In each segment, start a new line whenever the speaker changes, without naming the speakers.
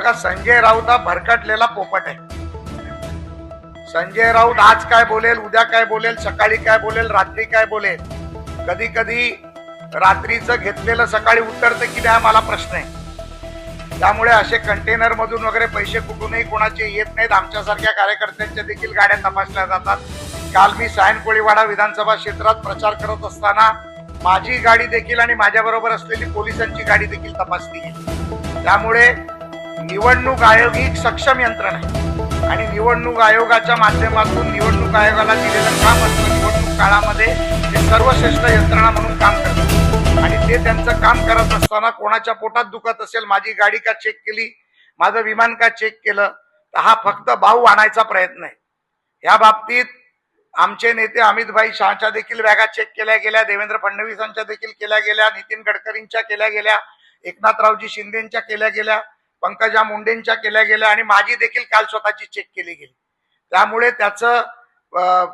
बघा संजय राऊत हा भरकटलेला पोपट आहे. संजय राऊत आज काय बोलेल उद्या काय बोलेल सकाळी काय बोलेल रात्री काय बोलेल? कधी कधी रात्रीचं घेतलेलं सकाळी उतरतं की नाही हा मला प्रश्न आहे. त्यामुळे असे कंटेनर मधून वगैरे पैसे कुठूनही कोणाचे येत नाहीत. आमच्यासारख्या कार्यकर्त्यांच्या देखील गाड्या तपासल्या जातात. काल मी सायन कोळीवाडा विधानसभा क्षेत्रात प्रचार करत असताना माझी गाडी देखील आणि माझ्याबरोबर असलेली पोलिसांची गाडी देखील तपासली गेली. त्यामुळे निवडणूक आयोग ही एक सक्षम यंत्रणा आहे. आणि निवडणूक आयोगाच्या माध्यमातून निवडणूक आयोगाला दिलेलं काम असतं. निवडणूक काळामध्ये ते सर्वश्रेष्ठ यंत्रणा म्हणून काम करतात आणि ते त्यांचं काम करत असताना कोणाच्या पोटात दुखत असेल माझी गाडी का चेक केली? माझं विमान का चेक केलं? तर हा फक्त भाऊ आणायचा प्रयत्न आहे. या बाबतीत आमचे नेते अमितभाई शहाच्या देखील बॅगा चेक केल्या गेल्या देवेंद्र फडणवीसांच्या देखील केल्या गेल्या नितीन गडकरींच्या केल्या गेल्या एकनाथरावजी शिंदेच्या केल्या गेल्या. पंकजा मुंडेंच्या केल्या गेल्या आणि माझी देखील काल स्वतःची चेक केली गेली. त्यामुळे त्याचं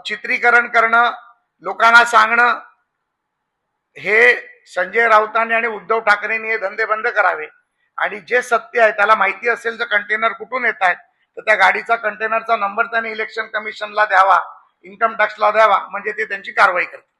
चित्रीकरण करणं लोकांना सांगणं हे संजय राऊतांनी आणि उद्धव ठाकरेंनी हे धंदे बंद करावे. आणि जे सत्य आहे त्याला माहिती असेल तर कंटेनर कुठून येत आहेत तर त्या गाडीचा कंटेनरचा नंबर त्याने इलेक्शन कमिशनला द्यावा इन्कम टॅक्सला द्यावा म्हणजे ते त्यांची कारवाई
करते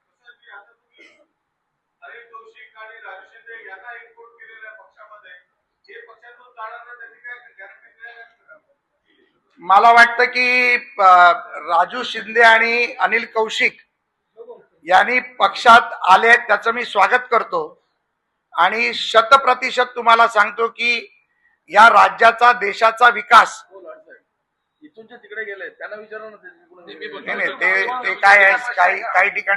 मला वाटतं की राजू शिंदे आणि अनिल कौशिक यांनी पक्षात आले त्याचं मी स्वागत करतो. आणि शतप्रतिशत तुम्हाला सांगतो की या राज्याचा देशाचा विकास
तिकडे गेले त्यांना विचारा ना ते तिकडून
नाही नाही, ते ते काय आहे काही काही ठिकाणी